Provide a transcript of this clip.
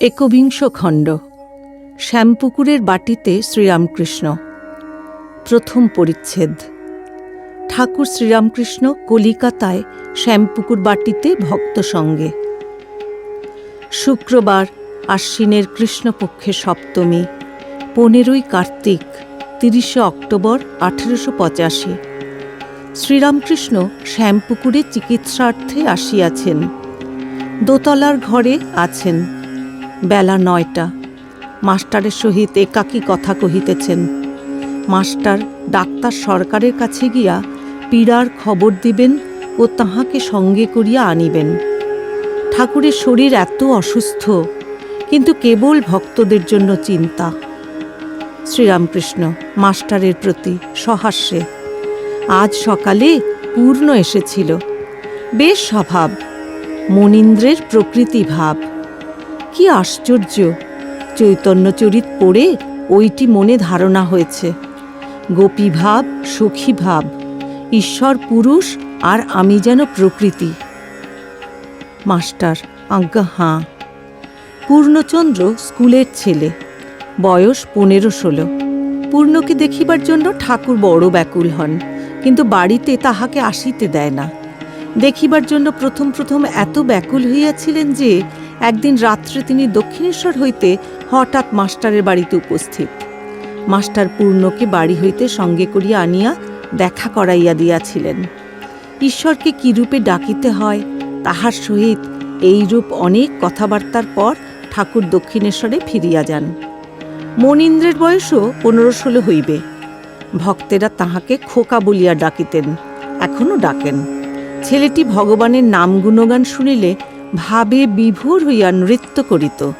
একবিংশ খণ্ড। শ্যামপুকুরের বাটিতে শ্রীরামকৃষ্ণ। প্রথম পরিচ্ছেদ। ঠাকুর শ্রীরামকৃষ্ণ কলিকাতায় শ্যামপুকুর বাটিতে ভক্ত সঙ্গে। শুক্রবার আশ্বিনের কৃষ্ণপক্ষে সপ্তমী, পনেরোই কার্তিক, তিরিশে অক্টোবর আঠেরোশো পঁচাশি। শ্রীরামকৃষ্ণ শ্যামপুকুরে চিকিৎসার্থে আসিয়াছেন। দোতলার ঘরে আছেন। বেলা নয়টা। মাস্টারের সহিত একাকী কথা কহিতেছেন। মাস্টার ডাক্তার সরকারের কাছে গিয়া পীড়ার খবর দিবেন ও তাহাকে সঙ্গে করিয়া আনিবেন। ঠাকুরের শরীর এত অসুস্থ, কিন্তু কেবল ভক্তদের জন্য চিন্তা। শ্রীরামকৃষ্ণ মাস্টারের প্রতি সহাস্যে, আজ সকালে পূর্ণ এসেছিল। বেশ স্বভাব, মনীন্দ্রের প্রকৃতি ভাব। কি আশ্চর্য! চৈতন্যচরিত পড়ে ওইটি মনে ধারণা হয়েছে। গোপী ভাব, সখী ভাব, ঈশ্বর, পুরুষ আর আমি যেন প্রকৃতি। মাস্টার, আজ্ঞা, হাঁ। পূর্ণচন্দ্র স্কুলের ছেলে, বয়স পনেরো ষোলো। পূর্ণকে দেখিবার জন্য ঠাকুর বড় ব্যাকুল হন, কিন্তু বাড়িতে তাহাকে আসিতে দেয় না। দেখিবার জন্য প্রথম প্রথম এত ব্যাকুল হইয়াছিলেন যে একদিন রাত্রে তিনি দক্ষিণেশ্বর হইতে হঠাৎ মাস্টারের বাড়িতে উপস্থিত। মাস্টার পূর্ণকে বাড়ি হইতে সঙ্গে করিয়া আনিয়া দেখা করাইয়া দিয়াছিলেন। ঈশ্বরকে কিরূপে ডাকিতে হয়, তাহার সহিত এইরূপ অনেক কথাবার্তার পর ঠাকুর দক্ষিণেশ্বরে ফিরিয়া যান। মনীন্দ্রের বয়সও পনেরো ষোলো হইবে। ভক্তেরা তাহাকে খোকা বলিয়া ডাকিতেন এখনও ডাকেন। ছেলেটি ভগবানের নাম গুণগান শুনিলে ভাবে বিভোর হইয়া নৃত্য করিত।